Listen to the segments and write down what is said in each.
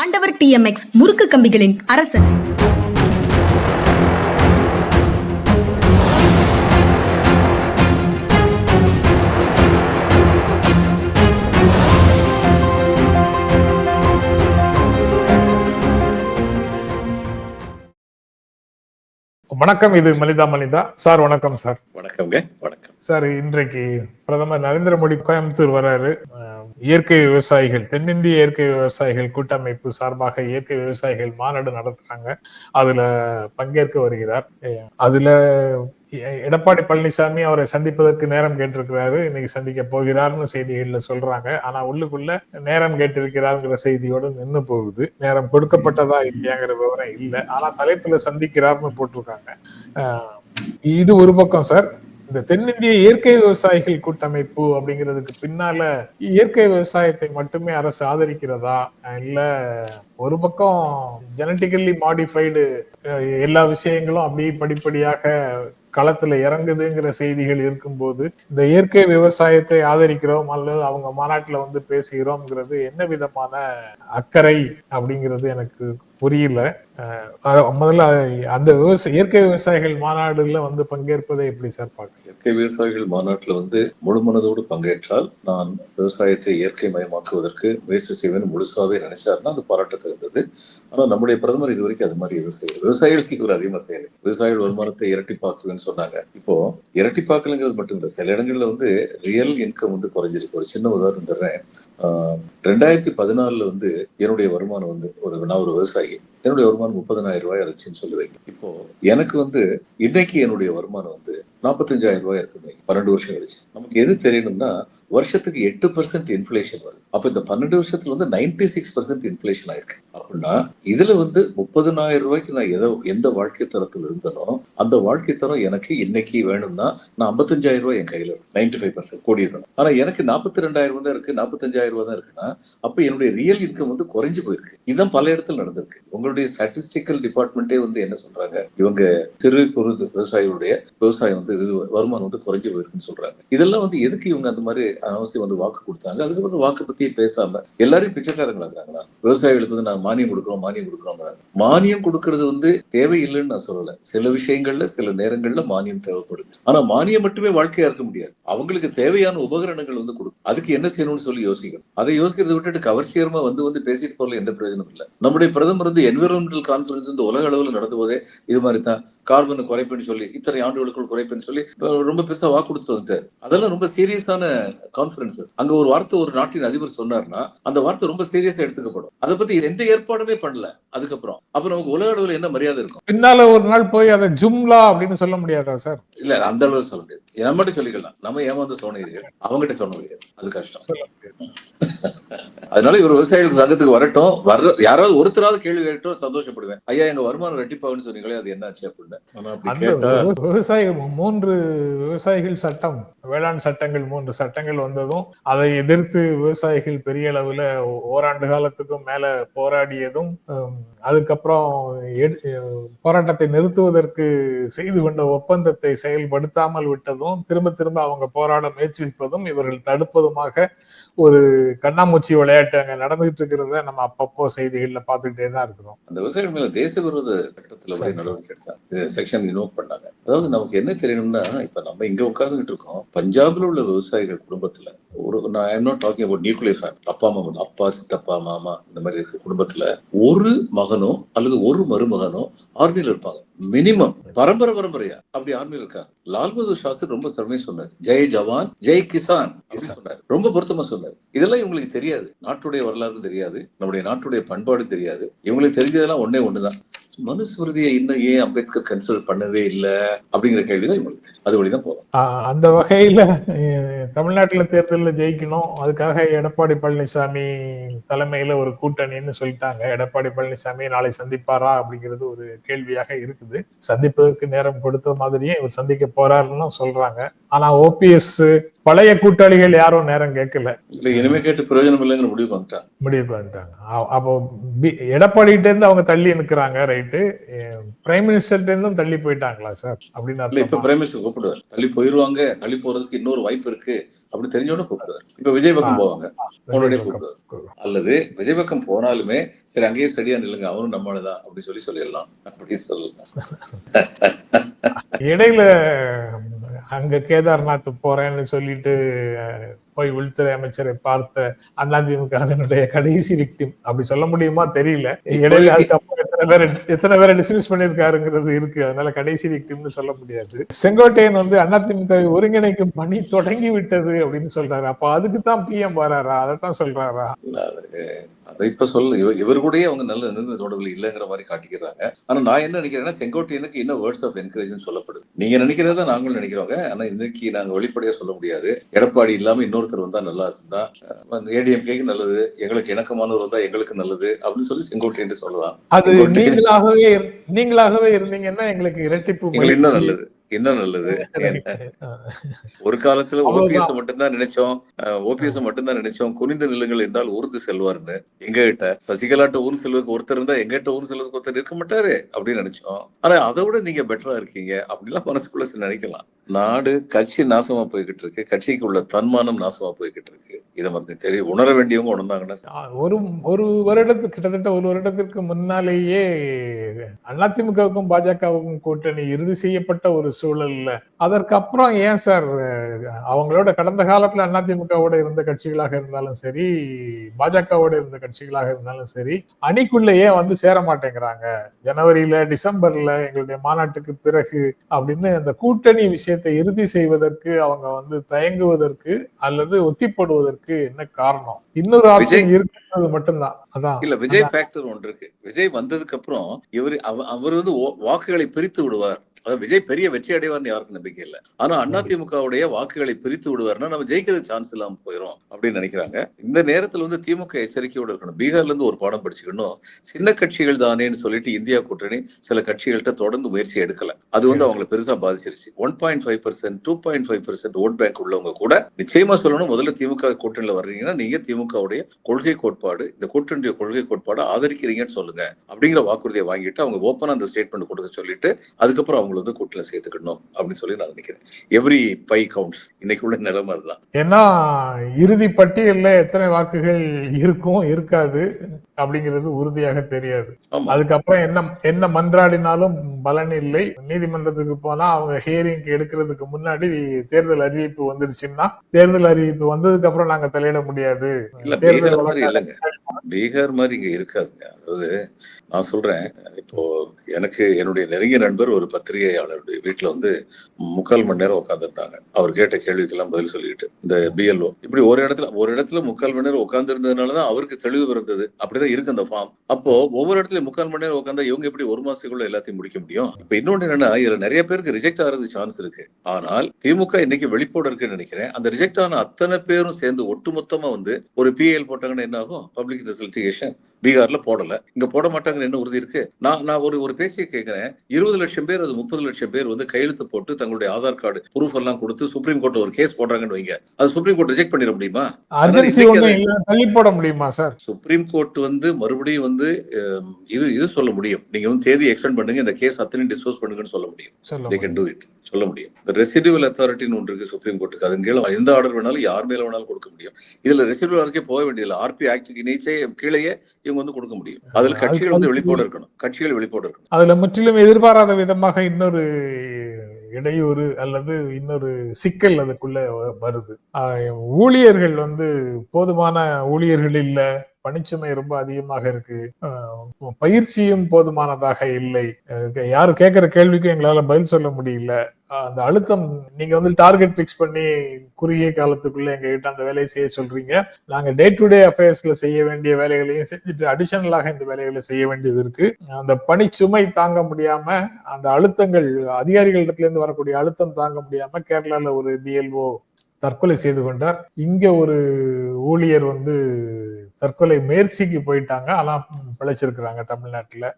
ஆண்டவர் டிஎம்எக்ஸ் முறுக்கு கம்பிகளின் அரசன். வணக்கம் இது மனிதா மனிதா சார் வணக்கம் சார். வணக்கம்ங்க வணக்கம். சார் இன்றைக்கு பிரதமர் நரேந்திர மோடி கோயம்புத்தூர் வராரு. இயற்கை விவசாயிகள் தென்னிந்திய இயற்கை விவசாயிகள் கூட்டமைப்பு சார்பாக இயற்கை விவசாயிகள் மாநாடு நடத்துறாங்க. அதுல பங்கேற்க வருகிறார். அதுல எ- எடப்பாடி பழனிசாமி அவரை சந்திப்பதற்கு நேரம் கேட்டிருக்கிறாரு. இன்னைக்கு சந்திக்க போகிறார்னு செய்திகள்ல சொல்றாங்க. ஆனா உள்ளுக்குள்ள நேரம் கேட்டிருக்கிறாருங்கிற செய்தியோட நின்று போகுது. நேரம் கொடுக்கப்பட்டதா இல்லையாங்கிற விவரம் இல்லை. ஆனா தலைப்புல சந்திக்கிறார்னு போட்டிருக்காங்க. இது ஒரு பக்கம் சார். இந்த தென்னிந்திய இயற்கை விவசாயிகள் கூட்டமைப்பு அப்படிங்கிறதுக்கு பின்னால இயற்கை விவசாயத்தை மட்டுமே அரசு ஆதரிக்கிறதா? இல்ல ஒரு பக்கம் ஜெனட்டிக்கலி மாடிஃபைடு எல்லா விஷயங்களும் அப்படியே படிப்படியாக களத்துல இறங்குதுங்கிற செய்திகள் இருக்கும்போது இந்த இயற்கை விவசாயத்தை ஆதரிக்கிறோம் அல்லது அவங்க மாநாட்டுல வந்து பேசுகிறோம்ங்கிறது என்ன விதமான அக்கறை அப்படிங்கிறது எனக்கு புரியல. முதல்ல அந்த விவசாய இயற்கை விவசாயிகள் மாநாடுல வந்து பங்கேற்பதை எப்படி சார் பார்க்க? இயற்கை விவசாயிகள் மாநாட்டில் வந்து முழு மனதோடு பங்கேற்றால் நான் விவசாயத்தை இயற்கை மயமாக்குவதற்கு முயற்சி செய்வேன் முழுசாவே நினைச்சாருன்னா அது பாராட்ட தகுந்தது ஆனா நம்முடைய பிரதமர் இது வரைக்கும் அது மாதிரி எதுவும் செய்யல. விவசாயிகளுக்கு இவர் அதிகமா செய்யல. விவசாயிகள் வருமானத்தை இரட்டிப்பாக்குவேன்னு சொன்னாங்க. இப்போ இரட்டிப்பாக்கலுங்கிறது மட்டும் இல்லை சில இடங்கள்ல வந்து ரியல் இன்கம் வந்து குறைஞ்சிருக்கு. ஒரு சின்ன உதாரணம் தர்றேன். ரெண்டாயிரத்தி பதினாலுல வந்து என்னுடைய வருமானம் வந்து ஒரு நான் ஒரு விவசாயி. என்னுடைய வருமானம் முப்பதனாயிரம் ரூபாய் இருந்துச்சுன்னு சொல்லுவேன் இப்போ எனக்கு வந்து இன்னைக்கு என்னுடைய வருமானம் வந்து நாற்பத்தஞ்சாயிரம் ரூபாய் இருக்கு பன்னெண்டு வருஷம் கழிச்சு. நமக்கு எது தெரியணும்னா வருஷத்துக்கு எட்டு பர்சன்ட் இன்ஃபிளேஷன் வருது. அப்ப இந்த பன்னெண்டு வருஷத்துல வந்து நைன்டி சிக்ஸ் பர்சன்ட் இன்ஃபிளேஷன் ஆயிருக்கு. அப்படின்னா இதுல வந்து முப்பதுனாயிரம் ரூபாய்க்கு நான் எதோ எந்த வாழ்க்கை தரத்தில் இருந்தனோ அந்த வாழ்க்கை தரம் எனக்கு இன்னைக்கு வேணும்னா நான் ஐம்பத்தஞ்சாயிரம் ரூபாய் என் கையில இருக்கும் நைன்டி ஃபைவ் பர்சன்ட் கோடி இருக்கணும் ஆனா எனக்கு நாற்பத்தி ரெண்டாயிரம் தான் இருக்கு நாற்பத்தஞ்சாயிரம் ரூபாய் தான் இருக்குன்னா அப்ப என்னுடைய ரியல் இன்கம் வந்து குறைஞ்சு போயிருக்கு. இதுதான் பல இடத்துல நடந்திருக்கு. உங்களுடைய ஸ்டாட்டிஸ்டிக்கல் டிபார்ட்மெண்ட்டே வந்து என்ன சொல்றாங்க? இவங்க சிறு குறு விவசாயிகளுடைய விவசாயம் வந்து இது வருமானம் வந்து குறைஞ்சு போயிருக்குன்னு சொல்றாங்க. இதெல்லாம் வந்து எதுக்கு இவங்க அந்த மாதிரி அவசியம் வந்து வாக்கு கொடுத்தாங்க? அதுக்கப்புறம் வாக்கு பத்தியே பேசாம எல்லாரும் பிச்சைக்காரங்களாக்குறாங்களா விவசாயிகளுக்கு வந்து நாங்க மானியம் கொடுக்குறோம் மானியம் கொடுக்குறோம் மானியம் கொடுக்கறது வந்து தேவையில்லைன்னு நான் சொல்லல. சில விஷயங்கள்ல சில நேரங்கள்ல மானியம் தேவைப்படுது. ஆனா மானியம் மட்டுமே வாழ்க்கையா இருக்க முடியாது. அவங்களுக்கு தேவையான உபகரணங்கள் வந்து கொடுக்கும் அதுக்கு என்ன செய்யணும்னு சொல்லி யோசிக்கணும். அதை யோசிக்கிறத விட்டுட்டு கவர்ச்சியரமா வந்து வந்து பேசிட்டு போறதுல எந்த பிரயோஜனம் இல்லை. நம்முடைய பிரதமர் வந்து என்விரான்மெண்டல் கான்பரன்ஸ் வந்து உலக அளவில் நடந்து போதே இது மாதிரி தான் கார்பன் குறைப்புன்னு சொல்லி இத்தனை ஆண்டுகளுக்குள் குறைப்புன்னு சொல்லி ரொம்ப பெருசா வாக்கு கொடுத்துட்டு வந்துட்டாரு. அதெல்லாம் ரொம்ப சீரியஸான கான்ஃபரன்சஸ் அங்க ஒரு வார்த்தை ஒரு நாட்டின் அதிபர் சொன்னார்னா அந்த வார்த்தை ரொம்ப சீரியஸா எடுத்துக்கப்படும். அதை பத்தி எந்த ஏற்பாடுமே பண்ணல. அதுக்கப்புறம் அப்ப நமக்கு உலக அளவில் என்ன மரியாதை இருக்கும்? பின்னால ஒரு நாள் போய் அதை ஜும்லா அப்படின்னு சொல்ல முடியாதா சார் இல்ல அந்த அளவு சொல்ல முடியாது. நம்ம சொல்லிக்கலாம். நம்ம ஏமாந்த சோனகிரிகள் அவங்ககிட்ட சொல்ல முடியாது. அது கஷ்டம். அதனால இவர் விவசாயிகள் சங்கத்துக்கு வரட்டும். வர்ற யாராவது ஒருத்தராவது கேள்வி கேட்டும் சந்தோஷப்படுவேன். ஐயா எங்க வருமானம் ரெட்டிப்பாகுன்னு சொன்னீங்களே அது என்னாச்சு அப்படின்னு விவசாயிகள் மூன்று விவசாயிகள் சட்டம் வேளாண் சட்டங்கள் மூன்று சட்டங்கள் வந்ததும் அதை எதிர்த்து விவசாயிகள் பெரிய அளவுல ஓராண்டு காலத்துக்கும் மேல போராடியதும் அதுக்கப்புறம் போராட்டத்தை நிறுத்துவதற்கு செய்து கொண்ட ஒப்பந்தத்தை செயல்படுத்தாமல் விட்டதும் திரும்ப திரும்ப அவங்க போராட முயற்சிப்பதும் இவர்கள் தடுப்பதுமாக ஒரு கண்ணாமூச்சி விளையாட்டு அங்க நடந்துகிட்டு இருக்கிறத நம்ம அப்பப்போ செய்திகள்ல பார்த்துக்கிட்டே தான் இருக்கிறோம் அந்த விவசாயிகள் மேல தேச விரோத சட்டத்துல வரை சரி. நடவடிக்கை செக்ஷன் இன்வோக் பண்ணாங்க. அதாவது நமக்கு என்ன தெரியணும்னா இப்ப நம்ம இங்க உட்காந்துட்டு இருக்கோம். பஞ்சாப்ல உள்ள விவசாயிகள் குடும்பத்துல ஒரு நான் I'm not talking about nuclear family அப்பா அம்மா அப்பா சித்தப்பா மாமா இந்த மாதிரி இருக்க குடும்பத்துல ஒரு மகனோ அல்லது ஒரு மருமகனோ ஆர்மியில் இருப்பாங்க. மினிமம் பரம்பரை பரம்பரையா? அப்படி ஆர்மியில் இருக்காங்க. லால் பகதூர் சாஸ்திரி ரொம்ப சர்மே சொன்னார். ஜெய் ஜவான் ஜெய் கிசான் சொன்னார். ரொம்ப பொருத்தமா சொன்னார். இதெல்லாம் இவங்களுக்கு தெரியாது. நாட்டுடைய வரலாறு தெரியாது. நம்முடைய நாட்டுடைய பண்பாடு தெரியாது. இவங்களுக்கு தெரிஞ்சதெல்லாம் ஒண்ணே ஒண்ணுதான். மனுஸ்மிருதியை இன்னும் ஏன் அம்பேத்கர் கன்சிடர் பண்ணவே இல்லை? அப்படிங்கிற கேள்விதான் இவங்களுக்கு அது வழிதான் ஆஹ் அந்த வகையில தமிழ்நாட்டுல தேர்தலில் ஜெயிக்கணும். அதுக்காக எடப்பாடி பழனிசாமி தலைமையில ஒரு கூட்டணின்னு சொல்லிட்டாங்க. எடப்பாடி பழனிசாமி நாளை சந்திப்பாரா அப்படிங்கிறது ஒரு கேள்வியாக இருக்குது. சந்திப்பதற்கு நேரம் கொடுத்த மாதிரியே இவர் சந்திக்க போறாருன்னு சொல்றாங்க. ஆனா ஓபிஎஸ் பழைய கூட்டாளிகள் யாரும் நேரம் கேட்கல. இல்ல இனிமே கேட்டு பிரயோஜனம் இல்லைங்கிற முடிவுக்கு வந்துட்டாங்க. முடிவுக்கு வந்துட்டாங்க. அப்போ எடப்பாடிகிட்ட இருந்து அவங்க தள்ளி நிக்கிறாங்க ரைட்டு. பிரைம் மினிஸ்டர்ட்ட இருந்தும் தள்ளி போயிட்டாங்களா சார்? அப்படின்னு இப்ப? பிரைம் மினிஸ்டர் கூப்பிடுவார். தள்ளி போயிருவாங்க தள்ளி போறதுக்கு இன்னொரு வாய்ப்பு இருக்கு அப்படி தெரிஞ்சோட கூப்பிடுவார். இப்ப விஜய் பக்கம் போவாங்க அவனுடைய கூப்பிடுவார். அல்லது விஜய் பக்கம் போனாலுமே சரி அங்கேயே ஸ்டடியா நில்லுங்க அவரும் நம்மளதான் அப்படி சொல்லி சொல்லிடலாம். அப்படி சொல்லலாம் இடையில அங்க கேதார்நாத் போறேன்னு சொல்லிட்டு போய் உள்துறை அமைச்சரை பார்த்த அதிமுகவினுடைய கடைசி விக்டிம் அப்படி சொல்ல முடியுமா? தெரியல. இடையில அதுக்கப்புறம் எத்தனை பேர் எத்தனை பேரை டிஸ்மிஸ் பண்ணிருக்காருங்கிறது இருக்கு. அதனால கடைசி விக்டிம்னு சொல்ல முடியாது. செங்கோட்டையன் வந்து அதிமுக ஒருங்கிணைக்கும் பணி தொடங்கி விட்டது அப்படின்னு சொல்றாரு. அப்ப அதுக்கு தான் பிஎம் வராரா? அதைத்தான் சொல்றாரா? அது இப்ப சொல்ல. இவ இவர் கூடயே அவங்க நல்ல நிறுவன தொடர்பில் இல்லைங்கிற மாதிரி காட்டிக்கிறாங்க. ஆனா நான் என்ன நினைக்கிறேன்னா செங்கோட்டையனுக்கு இன்னும் வேர்ட்ஸ் ஆஃப் என்கரேஜ்மெண்ட் சொல்லப்படுது. நீங்க நினைக்கிறத நாங்களும் நினைக்கிறோங்க. ஆனா இன்னைக்கு நாங்க வெளிப்படையா சொல்ல முடியாது. எடப்பாடி இல்லாம இன்னொருத்தர் வந்தா நல்லா இருந்தா ஏடிஎம்கேக்கு நல்லது எங்களுக்கு இணக்கமானவர் வந்தா எங்களுக்கு நல்லது அப்படின்னு சொல்லி செங்கோட்டையன் சொல்லலாம். அது நீங்களாகவே நீங்களாகவே இருந்தீங்கன்னா எங்களுக்கு இரட்டிப்பு இன்னும் மகிழ்ச்சி. நல்லது இன்னும் நல்லது. ஒரு காலத்துல. ஓபிஎஸ் மட்டும்தான் நினைச்சோம் ஓபிஎஸ் மட்டும்தான் நினைச்சோம் குனிந்து நில்லுங்கள் என்றால் ஊர்ந்து செல்வார்னு. எங்க கிட்ட சசிகலாட்ட ஊர் செல்வதுக்கு ஒருத்தர் இருந்தா எங்க கிட்ட ஊர் செல்வதுக்கு ஒருத்தர் இருக்க மாட்டாரு அப்படின்னு நினைச்சோம். ஆனா அதை விட நீங்க பெட்டரா இருக்கீங்க அப்படிலாம் மனசுக்குள்ள நினைக்கலாம். நாடு கட்சி நாசமா போய்கிட்டு இருக்கு கட்சிக்கு உள்ள தன்மானம் நாசமா போய்கிட்டு இருக்கு இதை வந்து தெரிய உணர வேண்டியவங்க உணர்ந்தாங்கன்னா ஒரு ஒரு வருடத்துக்கு கிட்டத்தட்ட ஒரு வருடத்திற்கு முன்னாலேயே அதிமுகவுக்கும் பாஜகவுக்கும் கூட்டணி இறுதி செய்யப்பட்ட ஒரு சூழல்ல அதற்கப்புறம் ஏன் சார் அவங்களோட கடந்த காலத்துல அதிமுகவோட இருந்த கட்சிகளாக இருந்தாலும் சரி பாஜகவோட இருந்த கட்சிகளாக இருந்தாலும் சரி அணிக்குள்ள ஏன் வந்து சேர மாட்டேங்கிறாங்க. ஜனவரியில டிசம்பர்ல எங்களுடைய மாநாட்டுக்கு பிறகு அப்படின்னு அந்த கூட்டணி விஷயத்தை இறுதி செய்வதற்கு அவங்க வந்து தயங்குவதற்கு அல்லது ஒத்திப்படுவதற்கு என்ன காரணம்? இன்னொரு ஆப்ஷன் இருக்கிறது மட்டும்தான். அதான். இல்ல விஜய் ஃபேக்டர் ஒன்று இருக்கு. விஜய் வந்ததுக்கு அப்புறம் இவர் அவ- அவர் வந்து வாக்குகளை பிரித்து விடுவார். அதாவது விஜய் பெரிய வெற்றி அடைவார்னு யாருக்கும் நம்பிக்கை இல்லை. ஆனா அதிமுகவுடைய வாக்குகளை பிரித்து விடுவார்னா நம்ம ஜெயிக்கிறது சான்ஸ் இல்லாம போயிடும் அப்படின்னு நினைக்கிறாங்க. இந்த நேரத்துல வந்து திமுக எச்சரிக்கையோட இருக்கணும். பீகார்ல இருந்து ஒரு பாடம் படிச்சுக்கணும். சின்ன கட்சிகள் தானேன்னு சொல்லிட்டு இந்தியா கூட்டணி சில கட்சிகள்கிட்ட தொடர்ந்து முயற்சி எடுக்கல. அது வந்து அவங்களை பெருசா பாதிச்சிருச்சு. One point five percent two point five percent vote bank உள்ளவங்க கூட நிச்சயமா சொல்லணும் முதல்ல திமுக கூட்டணியில வர்றீங்கன்னா நீங்க திமுகவுடைய கொள்கை கோட்பாடு இந்த கூட்டணியுடைய கொள்கை கோட்பாடு ஆதரிக்கிறீங்கன்னு சொல்லுங்க அப்படிங்கிற வாக்குறுதியை வாங்கிட்டு அவங்க ஓப்பனா அந்த ஸ்டேட்மெண்ட் கொடுக்க சொல்லிட்டு அதுக்கப்புறம் அவங்களை வந்து சேர்த்துக்கணும் அப்படின்னு சொல்லி நான் நினைக்கிறேன். எவ்ரி பை கவுண்ட்ஸ் இன்னைக்கு உள்ள நிலைமை அதுதான். ஏன்னா இறுதி பட்டியலில் எத்தனை வாக்குகள் இருக்கும் இருக்காது. அப்படிங்கிறது உறுதியாக தெரியாது. அதுக்கப்புறம் என்ன என்ன மன்றாடினாலும் பலன் இல்லை. நீதிமன்றத்துக்கு போனா அவங்க ஹியரிங் எடுக்கிறதுக்கு முன்னாடி தேர்தல் அறிவிப்பு வந்துருச்சுன்னா தேர்தல் அறிவிப்பு வந்ததுக்கு அப்புறம் நாங்க தலையிட முடியாது. தேர்தல் மாதிரி இல்லைங்க. பீகார் மாதிரி இங்க இருக்காதுங்க. அதாவது நான் சொல்றேன் இப்போ எனக்கு என்னுடைய நெருங்கிய நண்பர் ஒரு பத்திரிகையாளருடைய வீட்டுல வந்து முக்கால் மணி நேரம் உட்காந்துருந்தாங்க அவர் கேட்ட கேள்விக்கெல்லாம் பதில் சொல்லிட்டு இந்த பிஎல்ஓ இப்படி ஒரு இடத்துல ஒரு இடத்துல முக்கால் மணி நேரம் உட்கார்ந்து இருந்ததுனாலதான் அவருக்கு தெளிவு பிறந்தது. அப்படிதான் இருக்கு அந்த ஃபார்ம் அப்போ ஒவ்வொரு இடத்துலயும் முக்கால் மணி நேரம் உட்காந்தா இவங்க எப்படி ஒரு மாசத்துக்குள்ள எல்லாத்தையும் முடிக்க முடியும்? இப்ப இன்னொன்னு என்னன்னா இதுல நிறைய பேருக்கு ரிஜெக்ட் ஆகிறது சான்ஸ் இருக்கு. ஆனால் திமுக இன்னைக்கு வெளிப்போட இருக்குன்னு நினைக்கிறேன். அந்த ரிஜெக்ட் ஆன அத்தனை பேரும் சேர்ந்து ஒட்டுமொத்தமா வந்து ஒரு பிஎல் போட்டாங்கன்னா என்ன ஆகும்? பப்ளிக் ரிசல்டிகேஷன் பீகார்ல போடல. இங்க போட மாட்டாங்கன்னு என்ன உறுதி இருக்கு? நான் நான் ஒரு ஒரு பேசியை கேட்கிறேன் இருபது லட்சம் பேர் அது முப்பது லட்சம் பேர் வந்து கையெழுத்து போட்டு தங்களுடைய ஆதார் கார்டு ப்ரூஃப் எல்லாம் கொடுத்து சுப்ரீம் கோர்ட்ல ஒரு கேஸ் போடுறாங்கன்னு வைங்க. அது சுப்ரீம் கோர்ட் ரிஜெக்ட் பண்ணிட முடியுமா? தள்ளி போட முடியுமா சார் சுப்ரீம் கோர்ட் வந்து மறுபடியும் வந்து இது இது சொல்ல முடியும். நீங்க வந்து தேதி எக்ஸ்டெண்ட் பண்ணுங்க இந்த கேஸ் அத்தனையும் டிஸ்போஸ் பண்ணுங்கன்னு சொல்ல முடியும். தே கேன் டூ இட் சொல்ல முடியும். ரெசிடிவல் அத்தாரிட்டின்னு ஒன்று இருக்கு சுப்ரீம் கோர்ட்டுக்கு அதன் கீழே எந்த ஆர்டர் வேணாலும் யார் மேல வேணாலும் கொடுக்க முடியும். இதுல ரெசிடிவல் வரைக்கும் போக வேண்டியதில்லை. ஆர்பி ஆக்டுக்கு நீச்சே கீழேயே இவங்க வந்து கொடுக்க முடியும். அதுல அது கட்சிகள் வந்து வந்து- வெளிப்போட இருக்கணும். கட்சிகள் வெளிப்போட இருக்கணும். அதுல முற்றிலும் எதிர்பாராத விதமாக இன்னொரு இடையூறு அல்லது இன்னொரு சிக்கல் அதுக்குள்ள வருது. ஊழியர்கள் வந்து போதுமான ஊழியர்கள் இல்ல. பணிச்சுமை ரொம்ப அதிகமாக இருக்கு. பயிற்சியும் போதுமானதாக இல்லை. யாரும் கேட்கிற கேள்விக்கும் எங்களால பதில் சொல்ல முடியல. அந்த அழுத்தம் நீங்க வந்து டார்கெட் பிக்ஸ் பண்ணி குறுகிய காலத்துக்குள்ள எங்க கிட்ட அந்த வேலையை செய்ய சொல்றீங்க. நாங்க டே டு டே அஃபேர்ஸ்ல செய்ய வேண்டிய வேலைகளையும் செஞ்சுட்டு அடிஷனலாக இந்த வேலைகளை செய்ய வேண்டியது இருக்கு. அந்த பணிச்சுமை தாங்க முடியாம அந்த அழுத்தங்கள் அதிகாரிகளிடத்துல இருந்து வரக்கூடிய அழுத்தம் தாங்க முடியாம கேரளால ஒரு பிஎல்ஓ தற்கொலை செய்து கொண்டார். இங்க ஒரு ஊழியர் வந்து தற்கொலை முயற்சிக்கு போயிட்டாங்க. ஆனா பிழைச்சிருக்கிறாங்க தமிழ்நாட்டில்.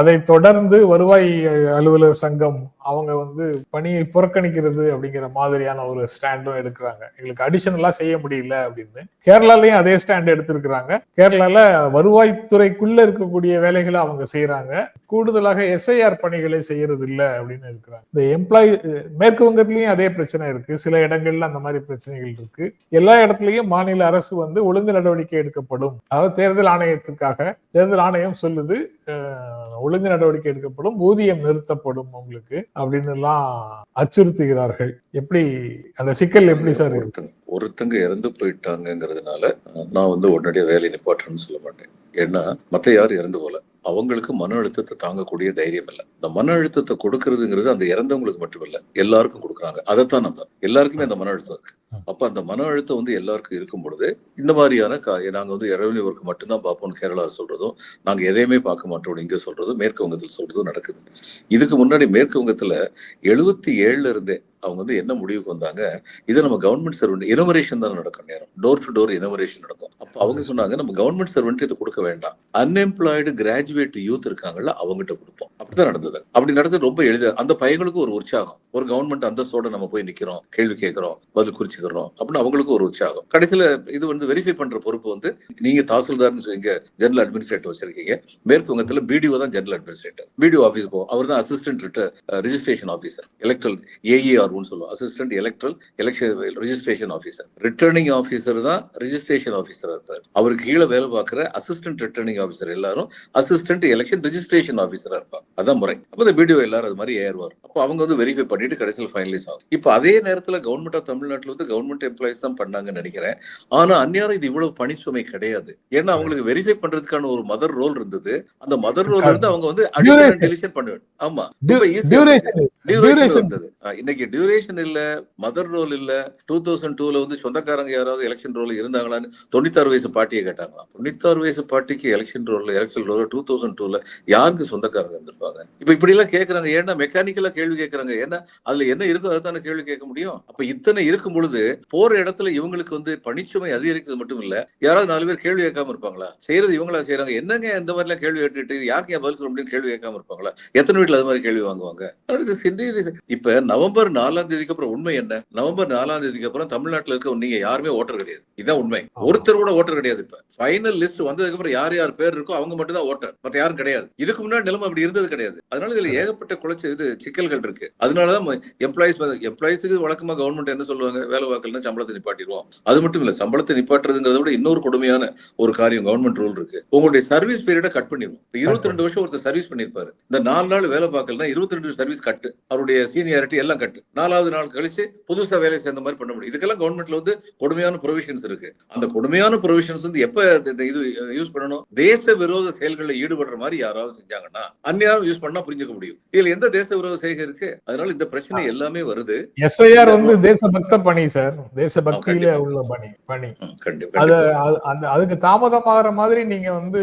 அதை தொடர்ந்து வருவாய் அலுவலர் சங்கம் அவங்க வந்து பணியை புறக்கணிக்கிறது அப்படிங்கிற மாதிரியான ஒரு ஸ்டாண்டும் எடுக்கிறாங்க. எங்களுக்கு அடிஷனலா செய்ய முடியல அப்படின்னு. கேரளாலையும் அதே ஸ்டாண்ட் எடுத்திருக்கிறாங்க. கேரளால வருவாய்த்துறைக்குள்ள இருக்கக்கூடிய வேலைகளை அவங்க செய்யறாங்க கூடுதலாக எஸ்ஐஆர் பணிகளை செய்யறது இல்லை அப்படின்னு இருக்கிறாங்க. இந்த எம்ப்ளாயி மேற்கு வங்கத்திலயும் அதே பிரச்சனை இருக்கு. சில இடங்கள்ல அந்த மாதிரி பிரச்சனைகள் இருக்கு. எல்லா இடத்துலயும் மாநில அரசு வந்து ஒழுங்கு நடவடிக்கை எடுக்கப்படும். அதாவது தேர்தல் ஆணையத்துக்காக தேர்தல் ஆணையம் சொல்லுது ஒழுங்கு நடவடிக்கை எடுக்கப்படும் ஊதியம் நிறுத்தப்படும் உங்களுக்கு அப்படின்னு எல்லாம் அச்சுறுத்துகிறார்கள். எப்படி அந்த சிக்கல் எப்படி சார் இருக்கு? ஒருத்தங்க ஒருத்தங்க இறந்து போயிட்டாங்கிறதுனால நான் வந்து உடனடியாக வேலை நிப்பாட்டுறேன்னு சொல்ல மாட்டேன். ஏன்னா மத்த யாரும் இறந்து போல. அவங்களுக்கு மன அழுத்தத்தை தாங்கக்கூடிய தைரியம் இல்லை. இந்த மன அழுத்தத்தை கொடுக்கறதுங்கிறது அந்த இறந்தவங்களுக்கு மட்டுமில்ல எல்லாருக்கும் கொடுக்குறாங்க. அதைத்தான் நம்ம எல்லாருக்குமே அந்த மன அழுத்தம் இருக்கு. அப்ப அந்த மன அழுத்தம் வந்து எல்லாருக்கும் இருக்கும் பொழுது இந்த மாதிரியான நாங்க வந்து ரெவன்யூ ஒர்க் மட்டும்தான் பார்ப்போம் கேரளா சொல்றதும் நாங்க எதையுமே பார்க்க மாட்டோம் இங்க சொல்றதும் மேற்கு வங்கத்தில் சொல்றதும் நடக்குது. இதுக்கு முன்னாடி மேற்கு வங்கத்துல எழுபத்தி ஏழுல இருந்தே அவங்க வந்து என்ன முடிவுக்கு வந்தாங்க இது நம்ம கவர்மெண்ட் சர்வெண்ட் இனோவரேஷன் தான் நடக்கும் நேரம். டோர் டு டோர் இனோவரேஷன் நடக்கும். அப்ப அவங்க சொன்னாங்க நம்ம கவர்மெண்ட் சர்வெண்ட் இது கொடுக்க வேண்டாம். அன்எம்ப்ளாய்டு கிராஜுவேட் யூத் இருக்காங்கல்ல அவங்ககிட்ட கொடுப்போம். அப்படிதான் நடந்தது. அப்படி நடந்தது ரொம்ப எளிதா அந்த பையங்களுக்கு ஒரு உற்சாகம். ஒரு கவர்மெண்ட் அந்தஸ்தோட நம்ம போய் நிக்கிறோம் கேள்வி கேட்கிறோம் பதில் குறிச்சுக்கிறோம் அப்படின்னு அவங்களுக்கும் ஒரு உற்சாகம். கடைசியில இது வந்து வெரிஃபை பண்ற பொறுப்பு வந்து நீங்க தாசில்தார்னு சொல்லிங்க ஜெனரல் அட்மினிஸ்ட்ரேட்டர் வச்சிருக்கீங்க. மேற்கு வங்கத்துல பிடிஓ தான் ஜெனரல் அட்மினிஸ்ட்ரேட்டர் பிடிஓ ஆஃபீஸ் போ அவர் தான் அசிஸ்டன்ட் ரிஜிஸ்ட்ரேஷன் ஆஃபீஸர் எலக்ட்ரல் ஏஇஆர்னு சொல்லுவோம். Assistant electoral election registration officer returning officer தான் ரிஜிஸ்ட்ரேஷன் ஆஃபீஸர் இருப்பார். அவருக்கு கீழே வேலை பார்க்குற அசிஸ்டன்ட் ரிட்டர்னிங் ஆஃபீஸர் எல்லாரும் அசிஸ்டன்ட் எலெக்ஷன் ரிஜிஸ்ட்ரேஷன் ஆஃபீஸரா இருப்பாங்க. அதான் முறை. அப்போ இந்த பிடிஓ எல்லாரும் அது மாதிரி ஏறுவார் அப்போ அவங்க வந்து வெரிஃபை பண்ணி பண்ணிட்டு கடைசியில் ஃபைனலைஸ் ஆகும். இப்போ அதே நேரத்தில் கவர்மெண்ட் ஆஃப் தமிழ்நாட்டில் வந்து கவர்மெண்ட் எம்ப்ளாயிஸ் தான் பண்ணாங்கன்னு நினைக்கிறேன். ஆனா அந்நியாரம் இது இவ்வளவு பணிச்சுமை கிடையாது. ஏன்னா அவங்களுக்கு வெரிஃபை பண்றதுக்கான ஒரு மதர் ரோல் இருந்தது. அந்த மதர் ரோல் இருந்து அவங்க வந்து. டெலிஷன் பண்ண வேண்டும். ஆமா. இன்னைக்கு டியூரேஷன் இல்ல மதர் ரோல் இல்ல. டூ தௌசண்ட் டூல வந்து சொந்தக்காரங்க யாராவது எலெக்ஷன் ரோல் இருந்தாங்களான்னு தொண்ணூத்தாறு வயசு பாட்டியை கேட்டாங்களாம். தொண்ணூத்தாறு வயசு பாட்டிக்கு election roll election roll two thousand டூல யாருக்கு சொந்தக்காரங்க இருந்திருப்பாங்க? இப்ப இப்படி எல்லாம் கேக்குறாங்க. ஏன்னா மெக்கானிக்கலா கேள்வி கேக்குறாங்க. ஏன்னா அதுல என்ன இருக்கோ அதுதானே கேள்வி கேட்க முடியும். அப்ப இத்தனை இருக்கும் பொழுது போற இடத்துல இவங்களுக்கு வந்து பணிச்சுமை அதிகரிக்கிறது மட்டும் இல்ல யாராவது நாலு பேர் கேள்வி கேட்காம இருப்பாங்களா? செய்யறது இவங்களா செய்யறாங்க என்னங்க இந்த மாதிரி எல்லாம் கேள்வி கேட்டுட்டு யாருக்கு பதில் சொல்ல முடியும் கேள்வி கேட்காம இருப்பாங்களா? எத்தனை வீட்டுல அது மாதிரி கேள்வி வாங்குவாங்க. இப்ப நவம்பர் நாலாம் தேதிக்கு அப்புறம் உண்மை என்ன? நவம்பர் நாலாம் தேதிக்கு அப்புறம் தமிழ்நாட்டுல இருக்க நீங்க யாருமே ஓட்டர் கிடையாது. இதான் உண்மை. ஒருத்தர் கூட ஓட்டர் கிடையாது இப்ப. ஃபைனல் லிஸ்ட் வந்ததுக்கு அப்புறம் யார் யார் பேர் இருக்கோ அவங்க மட்டும் தான் ஓட்டர். மத்த யாரும் கிடையாது. இதுக்கு முன்னாடி நிலைமை அப்படி இருந்தது கிடையாது. அதனால இதுல ஏகப்பட்ட குலைச்ச இது சிக்கல்கள் இருக்கு. அதனாலதான் எம்ப்ளாயிஸ் எம்ப்ளாயிஸுக்கு வழக்கமா கவர்மெண்ட் என்ன சொல்லுவாங்க? வேலை வாக்கல்னா சம்பளத்தை நிப்பாட்டிடுவோம். அது மட்டும் இல்ல சம்பளத்தை நிப்பாட்டுறதுங்கிறத விட இன்னொரு கொடுமையான ஒரு காரியம் கவர்மெண்ட் ரூல் இருக்கு. உங்களுடைய சர்வீஸ் பீரியட கட் பண்ணிடும் இப்ப இருபத்தி ரெண்டு வருஷம் ஒருத்தர் சர்வீஸ் பண்ணிருப்பாரு இந்த நாலு நாள் வேலை பார்க்கலன்னா இருபத்தி ரெண்டு சர்வீஸ் கட்டு அவருடைய சீனியாரிட்டி எல்லாம் கட்டு நாலாவது நாள் கழிச்சு புதுசா வேலை சேர்ந்த மாதிரி பண்ண முடியும். இதுக்கெல்லாம் கவர்மெண்ட்ல வந்து கொடுமையான ப்ரொவிஷன்ஸ் இருக்கு. அந்த கொடுமையான ப்ரொவிஷன்ஸ் வந்து எப்ப இது யூஸ் பண்ணணும்? தேச விரோத செயல்களில் ஈடுபடுற மாதிரி யாராவது செஞ்சாங்கன்னா அந்நியாரம் யூஸ் பண்ணா புரிஞ்சுக்க முடியும். இதுல எந்த தேச விரோத செயல் இருக்கு? அதனால இந்த பிரச்சனை எல்லாமே வருது. எஸ்ஐஆர் வந்து தேசபக்த பணி சார். தேசபக்தியில. உள்ள பணி பணி. அது அந்த அதுக்கு தாமதமாகற மாதிரி நீங்க வந்து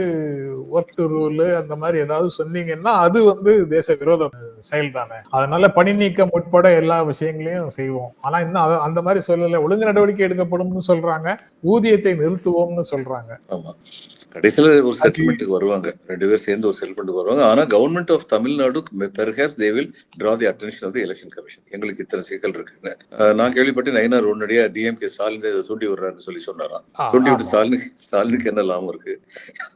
ஒர்க் டு ரூல் அந்த மாதிரி ஏதாவது சொன்னீங்கன்னா அது வந்து தேச விரோத செயல் தானே அதனால பணி நீக்கம் உட்பட எல்லா விஷயங்களையும் செய்வோம். ஆனா இன்னும் அந்த மாதிரி சொல்லல. ஒழுங்கு நடவடிக்கை எடுக்கப்படும்னு சொல்றாங்க. ஊதியத்தை நிறுத்துவோம்னு சொல்றாங்க. ஆமா. கடைசியில ஒரு செட்டில்மெண்ட்டுக்கு வருவாங்க. ரெண்டு பேர் சேர்ந்து ஒரு செட்டில்மெண்ட்டுக்கு வருவாங்க. ஆனா government of Tamil Nadu perhaps they will draw the attention of the election commission எங்களுக்கு இத்தனை சிக்கல் இருக்குன்னு. நான் கேள்விப்பட்டு நைனார் உடனடியா டிஎம்கே ஸ்டாலின் இதை தூண்டி விடுறாருன்னு சொல்லி சொன்னாராம். தூண்டி விட்டு ஆமா. ஸ்டாலினுக்கு என்ன லாபம் இருக்கு?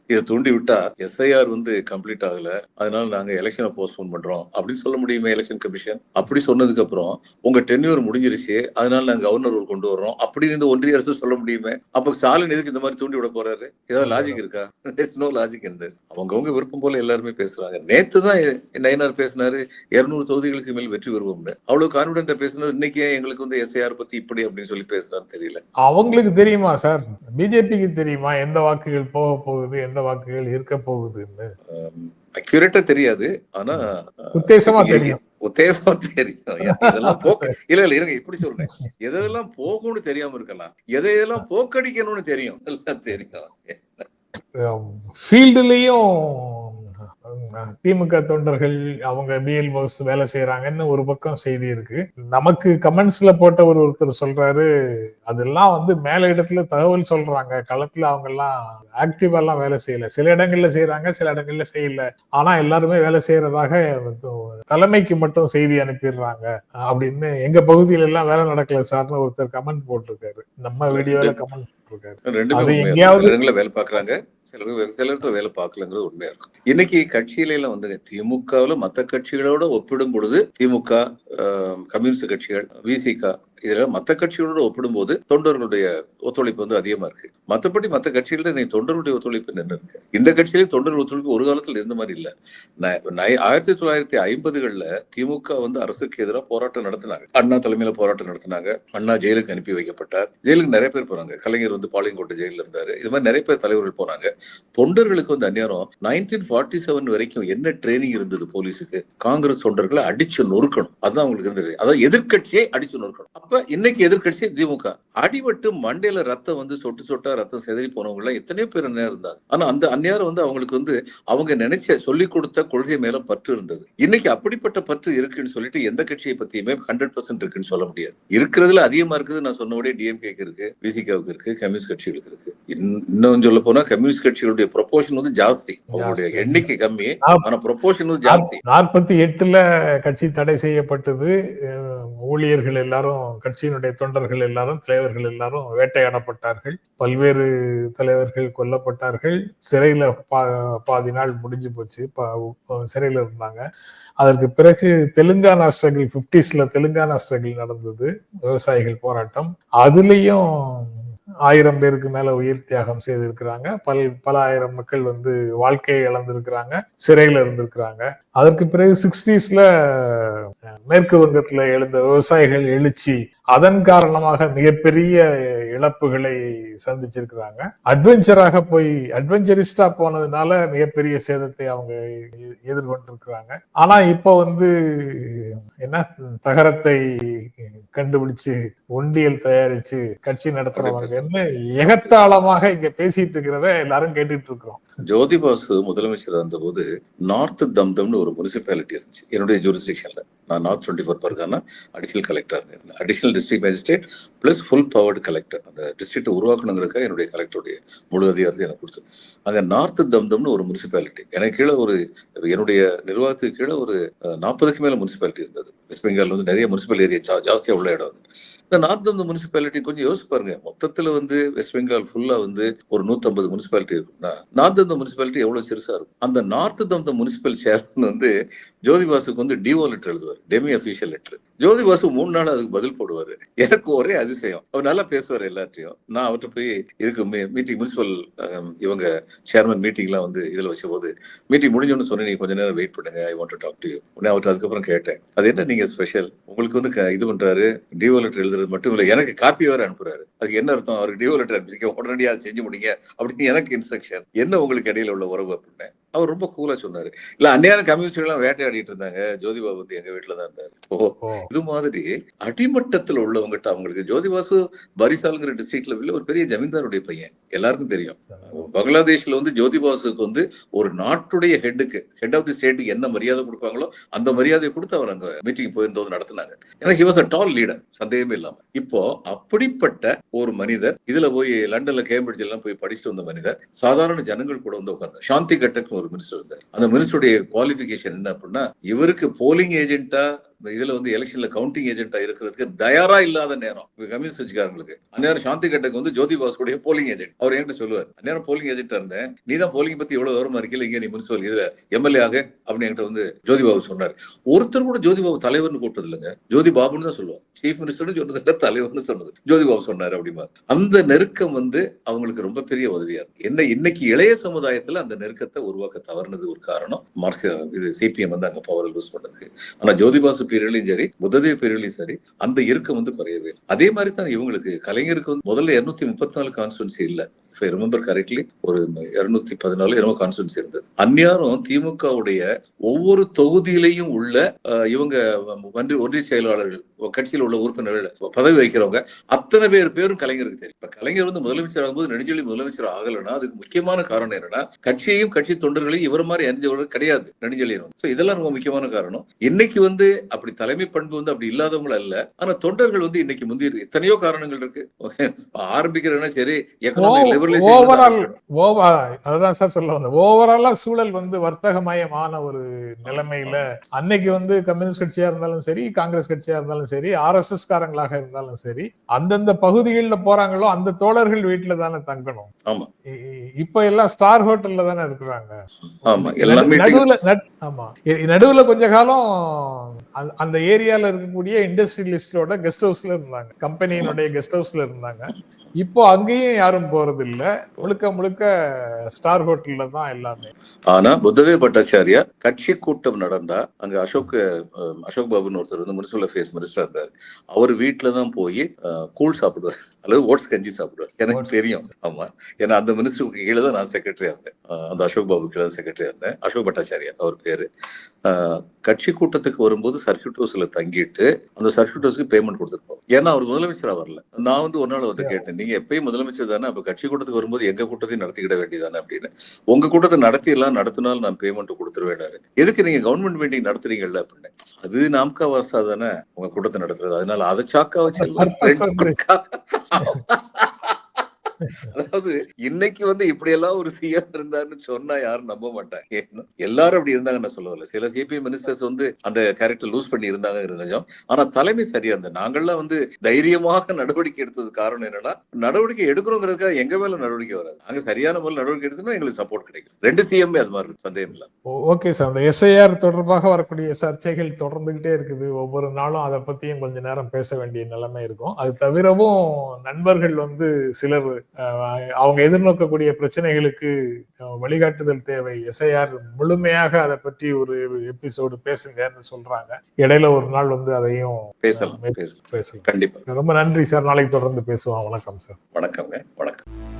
இதை தூண்டி விட்டா எஸ்ஐஆர் வந்து கம்ப்ளீட் ஆகல. அதனால நாங்க எலெக்ஷனை போஸ்ட்போன் பண்றோம். அப்படின்னு சொல்ல முடியுமே எலெக்ஷன் கமிஷன் அப்படி சொன்னதுக்கு அப்புறம் உங்க டென்யூர் முடிஞ்சிருச்சு. அதனால நாங்க கவர்னர் கொண்டு வர்றோம். அப்படின்னு இந்த ஒன்றிய அரசு சொல்ல முடியுமே? அப்ப ஸ்டாலின் எதுக்கு இந்த மாதிரி தூண்டி விட போறாரு? ஏதாவது லாஜிக் இருக்கா? நோ லாஜிக் இந்த அவங்கவுங்க விருப்பம் போல எல்லாருமே பேசுறாங்க. நேத்து தான் நயினார் பேசினாரு இருநூறு தொகுதிகளுக்கு மேல் வெற்றி பெறுவோம்னு. அவ்வளவு கான்பிடண்டா பேசினார். இன்னைக்கு எங்களுக்கு வந்து எஸ்ஐஆர் பத்தி இப்படி அப்படின்னு சொல்லி பேசுறான்னு தெரியல. அவங்களுக்கு தெரியுமா சார்? பிஜேபிக்கு தெரியுமா எந்த வாக்குகள் போக போகுது எந்த வாக்குகள் இருக்க போகுதுன்னு? அக்யூரேட்டா தெரியாது. ஆனா உத்தேசமா தெரியும். உத்தேசமா தெரியும். இதெல்லாம் போக்க இல்ல இல்ல இருங்க இப்படி சொல்றேன். எதெல்லாம் போகும்னு தெரியாம இருக்கலாம். எதையெல்லாம் போக்கடிக்கணும்னு தெரியும்? எல்லாம் தெரியும். ஃபீல்டுலயும் திமுக தொண்டர்கள் அவங்க பிஎல் பாஸ் வேலை செய்யறாங்கன்னு ஒரு பக்கம் செய்தி இருக்கு. நமக்கு கமெண்ட்ஸ்ல போட்ட ஒரு ஒருத்தர் சொல்றாரு அதெல்லாம் வந்து மேல இடத்துல தகவல் சொல்றாங்க. களத்துல அவங்க எல்லாம் ஆக்டிவா எல்லாம் வேலை செய்யல. சில இடங்கள்ல செய்யறாங்க சில இடங்கள்ல செய்யல. ஆனா எல்லாருமே வேலை செய்யறதாக தலைமைக்கு மட்டும் செய்தி அனுப்பிடுறாங்க. அப்படின்னு எங்க பகுதியில எல்லாம் வேலை நடக்கல சார்னு ஒருத்தர் கமெண்ட் போட்டிருக்காரு. நம்ம வீடியோல கமெண்ட் போட்டிருக்காரு சில இடங்கள்ல வேலை பாக்குறாங்க சில பேர் சில இடத்துல வேலை பார்க்கலங்கிறது உண்மையா இருக்கும். இன்னைக்கு கட்சியில எல்லாம் வந்துங்க திமுகவுல மத்த கட்சிகளோட ஒப்பிடும் பொழுது திமுக ஆஹ், கம்யூனிஸ்ட் கட்சிகள் விசிக இதுல மத்த கட்சிகளோட ஒப்பிடும்போது தொண்டர்களுடைய ஒத்துழைப்பு வந்து அதிகமா இருக்கு. மத்தபடி மத்த கட்சிகள நீ தொண்டர்களுடைய ஒத்துழைப்பு நின்று இருக்கு? இந்த கட்சியிலே தொண்டர் ஒத்துழைப்பு ஒரு காலத்துல இருந்த மாதிரி இல்ல. ஆயிரத்தி தொள்ளாயிரத்தி ஐம்பதுகள்ல திமுக வந்து அரசுக்கு எதிராக போராட்டம் நடத்தினாங்க. அண்ணா தலைமையில போராட்டம் நடத்தினாங்க. அண்ணா ஜெயிலுக்கு அனுப்பி வைக்கப்பட்டார். ஜெயிலுக்கு நிறைய பேர் போனாங்க. கலைஞர் வந்து பாளையங்கோட்டை ஜெயில இருந்தாரு. இது மாதிரி நிறைய பேர் தலைவர்கள் போனாங்க. தொண்டர்களுக்கு வந்து அந்நேரம் நைன்டீன் ஃபார்ட்டி செவன் வரைக்கும் என்ன ட்ரைனிங் இருந்தது போலீஸுக்கு? காங்கிரஸ் தொண்டர்களை அடிச்சு நொறுக்கணும். அதுதான் அவங்களுக்கு இருந்தது. அதாவது எதிர்க்கட்சியை அடிச்சு நொறுக்கணும். அப்ப இன்னைக்கு எதிர்க்கட்சி திமுக. அடிபட்டு மண்டையில ரத்தம் வந்து சொட்டு சொட்டா ரத்தம் செதறி போனவங்க எல்லாம் எத்தனையோ பேர் அந்நேரம் இருந்தாங்க. ஆனா அந்த அந்நேரம் வந்து அவங்களுக்கு வந்து அவங்க நினைச்ச சொல்லிக் கொடுத்த கொள்கை மேல பற்று இருந்தது. இன்னைக்கு அப்படிப்பட்ட பற்று இருக்குன்னு சொல்லிட்டு எந்த கட்சியை பத்தியுமே ஹண்ட்ரட் பர்சன்ட் இருக்குன்னு சொல்ல முடியாது. இருக்கிறதுல அதிகமா இருக்குது. நான் சொன்னபடியே டிஎம்கேக்கு இருக்கு விசிகாவுக்கு இருக்கு கம்யூனிஸ்ட் கட்சிகளுக்கு இருக்கு. இன்னும் சொல்ல போனா கம்யூனிஸ்ட் கட்சிகளுடைய ப்ரொபோஷன் வந்து ஜாஸ்தி. அவங்களுடைய. எண்ணிக்கை கம்மி ஆனா ப்ரொபோஷன் வந்து ஜாஸ்தி. நாற்பத்தி எட்டுல கட்சி தடை செய்யப்பட்டது. ஊழியர்கள் எல்லாரும் கட்சியினுடைய தொண்டர்கள் எல்லாரும் தலைவர்கள் எல்லாரும் வேட்டையாடப்பட்டார்கள். பல்வேறு தலைவர்கள் கொல்லப்பட்டார்கள். சிறையில பா- பாதி நாள் முடிஞ்சு போச்சு. பா- சிறையில இருந்தாங்க. அதற்கு பிறகு தெலுங்கானா ஸ்ட்ரகிள் பிப்டிஸ்ல தெலுங்கானா ஸ்ட்ரகிள் நடந்தது. விவசாயிகள் போராட்டம். அதுலயும் ஆயிரம் பேருக்கு மேல உயிர் தியாகம் செய்திருக்கிறாங்க. பல் பல ஆயிரம் மக்கள் வந்து வாழ்க்கையை இழந்திருக்கிறாங்க. சிறையில இருந்திருக்கிறாங்க. அதற்கு பிறகு சிக்ஸ்டீஸ்ல மேற்கு வங்கத்துல எழுந்த விவசாயிகள் எழுச்சி அதன் காரணமாக மிகப்பெரிய இழப்புகளை சந்திச்சிருக்கிறாங்க. அட்வென்ச்சராக போய் அட்வென்ச்சரிஸ்டா போனதுனால மிகப்பெரிய சேதத்தை அவங்க எதிர்கொண்டிருக்கிறாங்க. ஆனா இப்போ வந்து என்ன? தகரத்தை கண்டுபிடிச்சு ஒண்டியல் தயாரிச்சு கட்சி நடத்துறவங்கன்னு எகத்தாளமாக இங்க பேசிட்டு இருக்கிறத எல்லாரும் கேட்டுட்டு இருக்கிறோம் ஜோதி பாசு முதலமைச்சர் இருந்தபோது நார்த் தம்தம்னு ஒரு முனிசிபாலிட்டி இருந்துச்சு. என்னுடைய ஜூரிஸ்டிக்ஷன்ல நான் நார்த் டுவெண்ட்டி ஃபோர் பார்க்கான அடிஷனல் கலெக்டர் இருந்தேன் additional district magistrate plus full powered collector அந்த டிஸ்ட்ரிக்ட் உருவாக்கணுங்கிறதுக்காக என்னுடைய கலெக்டருடைய முழு அதிகாரத்தை எனக்கு கொடுத்து அங்கே நார்த்து தம்தம்னு ஒரு முனிசிபாலிட்டி எனக்கு கீழே ஒரு என்னுடைய நிர்வாகத்துக்கு கீழே ஒரு நாற்பதுக்கு மேல முனிசிபாலிட்டி இருந்தது. வெஸ்ட் பெங்கால் வந்து நிறைய முனிசிபல் ஏரியா ஜாஸ்தியாக உள்ள இடம் அது. இந்த நார்த் தம்தம் முனிசிபாலிட்டி கொஞ்சம் யோசிச்சு பாருங்க. மொத்தத்துல வந்து வெஸ்ட் பெங்கால் ஃபுல்லா வந்து ஒரு 150 முனிசிபாலிட்டி இருக்கும்னா நார்த் தம்தம் முனிசிபாலிட்டி எவ்வளவு சிறுசா இருக்கும்? அந்த நார்த் தம்தம் முனிசிபல் சேர்மன் வந்து ஜோதிபாசுக்கு வந்து டிஓ லெட்டர் எழுதுவார். டெமி அபிஷியல் லெட்டர் ஜோதிபாசு மூணு நாள் அதுக்கு பதில் போடுவார். எனக்கு ஒரே அதிசயம். அவர் நல்லா பேசுவார் எல்லாத்தையும் நான் அவர்கிட்ட போய் இதுக்கு மீட்டிங் முனிசிபல் இவங்க சேர்மன் மீட்டிங்லாம் வந்து இதில் வச்ச போது மீட்டிங் முடிஞ்சோன்னு சொன்னேன் நீங்க கொஞ்ச நேரம் வெயிட் பண்ணுங்க I want talk to you உடனே அவர்கிட்ட அதுக்கப்புறம் கேட்டேன். அது என்ன நீங்க ஸ்பெஷல் உங்களுக்கு வந்து க- இது பண்றாரு டிஓ லெட்டர் எழுதுறது மட்டும் இல்ல எனக்கு காப்பி வேற அனுப்புறாரு. அதுக்கு என்ன அர்த்தம்? அவருக்கு டிஓ லெட்டர் அனுப்பிக்க உடனடியாக செஞ்சு முடிங்க. அப்படின்னு எனக்கு இன்ஸ்ட்ரக்ஷன் என்ன உங்களுக்கு இடையில உள்ள உறவு அப்படின்னு? அவர் ரொம்ப கூலா சொன்னாரு. இல்ல அந்நேரம் கம்யூனிஸ்ட் எல்லாம் வேட்டையாடிட்டு இருந்தாங்க. ஜோதிபாபு வந்து எங்க வீட்டுல தான் இருந்தாரு. ஓ இது மாதிரி அடிமட்டத்துல உள்ளவங்ககிட்ட அவங்களுக்கு ஜோதிபாசு பரிசாலுங்கிற டிஸ்ட்ரிக்ட் லெவல்ல ஒரு பெரிய ஜமீன்தாருடைய பையன். எல்லாருக்கும் தெரியும். பங்களாதேஷ்ல வந்து ஜோதிபாசுக்கு வந்து ஒரு நாட்டுடைய ஹெட்டுக்கு ஹெட் ஆஃப் தி ஸ்டேட்டுக்கு என்ன மரியாதை கொடுப்பாங்களோ அந்த மரியாதையை கொடுத்து அவர் அங்க மீட்டிங் போயிருந்தோம் நடத்தினாங்க. ஏன்னா he was a tall leader சந்தேகமே இல்லாம. இப்போ அப்படிப்பட்ட ஒரு மனிதர் இதுல போய் லண்டன்ல கேம்பிரிட்ஜ் எல்லாம் போய் படிச்சுட்டு வந்த மனிதர் சாதாரண ஜனங்கள் கூட வந்து உட்கார்ந்தார். சாந்தி கட்டக் ஒரு மினிஸ்டர் இருந்தார் அந்த மினிஸ்டருடைய குவாலிபிகேஷன் என்ன அப்படின்னா இவருக்கு போலிங் ஏஜென்ட்டா இந்த இதுல வந்து எலெக்ஷன்ல கவுண்டிங் ஏஜென்டா இருக்கிறதுக்கு தயாரா இல்லாத நேரம். கம்யூனிஸ்ட் கட்சிக்காரங்களுக்கு. அந்நேரம் சாந்தி கட்டக்கு வந்து ஜோதி பாஸ்குடைய போலிங் ஏஜென்ட் அவர் என்கிட்ட சொல்லுவார் அந்நேரம் போலிங் ஏஜென்டா இருந்தேன். நீ தான் போலிங் பத்தி எவ்வளவு விவரமா இருக்கல இங்க நீ முனிசிபல் இதுல எம்எல்ஏ ஆக அப்படின்னு என்கிட்ட வந்து ஜோதி பாபு சொன்னார். ஒருத்தர் கூட ஜோதி பாபு தலைவர்னு கூப்பிட்டது இல்லைங்க. ஜோதி பாபுன்னு தான் சொல்லுவாங்க. சீஃப் மினிஸ்டர்னு சொன்னது தலைவர்னு சொன்னது. ஜோதி பாபு சொன்னாரு அப்படிமா அந்த நெருக்கம் வந்து அவங்களுக்கு ரொம்ப பெரிய உதவியா இருக்கு. என்ன இன்னைக்கு இளைய சமுதாயத்துல அந்த நெருக்கத்தை உருவாக்க தவறுனது ஒரு காரணம். மார்க்ஸ் இது சிபிஎம் வந்து அங்க பவர் லூஸ் பண்ணதுக்கு ஆனா ஜோதிபாசு பீரியட்லயும் சரி புத்ததேவ் பீரியட்லயும் சரி அந்த இறுக்கம் வந்து குறையவே இல்லை. அதே மாதிரி தான் இவங்களுக்கு கலைஞருக்கு வந்து முதல்ல இருநூத்தி முப்பத்தி நாலு கான்ஸ்டுவன்சி இல்ல ரிமெம்பர் கரெக்ட்லி ஒரு இருநூத்தி பதினாலு இருநூறு கான்ஸ்டுவன்சி இருந்தது அந்நியாரும் திமுகவுடைய ஒவ்வொரு தொகுதியிலையும் உள்ள இவங்க ஒன்றிய செயலாளர்கள் கட்சியில் உள்ள உறுப்பினர்கள் பதவி வைக்கிறவங்க அத்தனை பேர் பேரும் கலைஞருக்கு தெரியும். இப்ப கலைஞர் வந்து முதலமைச்சர் ஆகும்போது நெடுஞ்செழி முதலமைச்சர் ஆகலைன்னா அதுக்கு முக்கியமான காரணம் என்னன்னா கட்சியையும் கட்சி தொண்டர்களையும் இவர் மாதிரி அறிஞ்சவர்கள் கிடையாது நெடுஞ்செழியன் வந்து. இதெல்லாம் ரொம்ப முக்கியமான காரணம். இன்னைக்கு வந்து அப்படி தலைமை பண்பு வந்து அப்படி இல்லாதவங்க அல்ல ஆனா தொண்டர்கள் வந்து இன்னைக்கு முந்தி எத்தனையோ காரணங்கள் இருக்கு. ஆரம்பிக்கிறேன்னா சரி அதுதான் சார் சொல்ல வந்தேன். ஓவராலா சூழல் வந்து வர்த்தகமயமான ஒரு நிலைமையில அன்னைக்கு வந்து கம்யூனிஸ்ட் கட்சியா இருந்தாலும் சரி காங்கிரஸ் கட்சியா இருந்தாலும் சரி ஆர் எஸ் எஸ் காரங்களாக இருந்தாலும் சரி அந்தந்த பகுதிகளில் போறாங்களோ அந்த தோழர்கள் வீட்டுல தானே தங்கணும். இப்ப எல்லாம் ஸ்டார் ஹோட்டல்ல தானே இருக்கிறாங்க. ஆமா எல்லாமே நடுவுல நட்- ஆமா. நடுவுல கொஞ்ச காலம் அந்த- ஏரியால இருக்கக்கூடிய இண்டஸ்ட்ரியலிஸ்டோட கெஸ்ட் ஹவுஸ்ல இருந்தாங்க. கம்பெனியினுடைய கெஸ்ட் ஹவுஸ்ல இருந்தாங்க. இப்போ அங்கேயும் யாரும் போறது இல்ல முழுக்க முழுக்க ஸ்டார் ஹோட்டல்ல தான் எல்லாமே. ஆனா புத்ததேவ் பட்டாச்சாரியா கட்சி கூட்டம் நடந்தா அங்க அசோக் அசோக் பாபுன்னு ஒருத்தர் வந்து முனிசிபல் அஃபேர்ஸ் மினிஸ்டர் இருந்தார். அவர் வீட்டுல தான் போய் கூழ் சாப்பிடுவார். அல்லது ஓட்ஸ் கஞ்சி சாப்பிடுவார். எனக்கு. தெரியும். ஆமா. ஏன்னா அந்த மினிஸ்டருக்கு கீழே தான் நான் செக்ரட்டரியா இருந்தேன். அந்த அசோக் பாபு கீழே செக்ரட்டரியா இருந்தேன். அசோக் பட்டாச்சாரியா அவர் பேரு. கட்சி கூட்டத்துக்கு வரும்போது சர்க்கியூட் ஹவுஸ்ல தங்கிட்டு அந்த சர்க்கியூட் ஹவுஸ்க்கு பேமெண்ட் கொடுத்துருப்போம். ஏன்னா அவர் முதலமைச்சரா வரல. நான் வந்து ஒரு நாள் வந்து கேட்டேன் நீங்க எப்பயும் முதலமைச்சர் தானே அப்ப கட்சி கூட்டத்துக்கு வரும்போது எங்க கூட்டத்தையும் நடத்திக்கிட வேண்டியதானே? அப்படின்னு. உங்க கூட்டத்தை நடத்திடலாம் நடத்தினால் நான் பேமெண்ட் கொடுத்துருவேனாரு எதுக்கு நீங்க கவர்மெண்ட் மீட்டிங் நடத்துறீங்கல்ல? அப்படின்னு. அது நாம்கா வாசா தானே உங்க கூட்டத்தை நடத்துறது. அதனால அதை சாக்கா வச்சு எல்லாம் Purpose ரெண்டு வந்து- கொடுக்கா- அதாவது இன்னைக்கு வந்து இப்படி எல்லாம் ஒரு சிஎம் இருந்தாருன்னு சொன்னா யாரும் நம்ப மாட்டாங்க. எல்லாரும் அப்படி இருந்தாங்க நான் சொல்லல சில சிபிஎம் மினிஸ்டர்ஸ் வந்து அந்த கேரக்டர் லூஸ் பண்ணி இருந்தாங்க நிஜம். ஆனா தலைமை சரியா இருந்தது நாங்கள்லாம் வந்து தைரியமாக நடவடிக்கை எடுத்தது காரணம் என்னன்னா நடவடிக்கை எடுக்கிறோங்கிறதுக்காக எங்க மேல நடவடிக்கை வராது. நாங்க சரியான முறையில் நடவடிக்கை எடுத்தோம்னா எங்களுக்கு சப்போர்ட் கிடைக்கும். ரெண்டு சிஎம் அது மாதிரி இருக்கு. சந்தேகம் இல்ல ஓகே சார் அந்த எஸ்ஐஆர் தொடர்பாக வரக்கூடிய சர்ச்சைகள் தொடர்ந்துகிட்டே இருக்குது. ஒவ்வொரு நாளும் அதை பத்தியும் கொஞ்ச நேரம் பேச வேண்டிய நிலைமை இருக்கும். அது தவிரவும் நண்பர்கள் வந்து சிலர் அவங்க எதிர்நோக்கக்கூடிய பிரச்சனைகளுக்கு வழிகாட்டுதல் தேவை. எஸ்ஐஆர் முழுமையாக அதை பற்றி ஒரு எபிசோடு பேசுங்கன்னு சொல்றாங்க. இடையில ஒரு நாள் வந்து அதையும் பேசலாம் பேசலாம். கண்டிப்பா. ரொம்ப நன்றி சார். நாளைக்கு தொடர்ந்து பேசுவோம். வணக்கம் சார். வணக்கங்க வணக்கம்.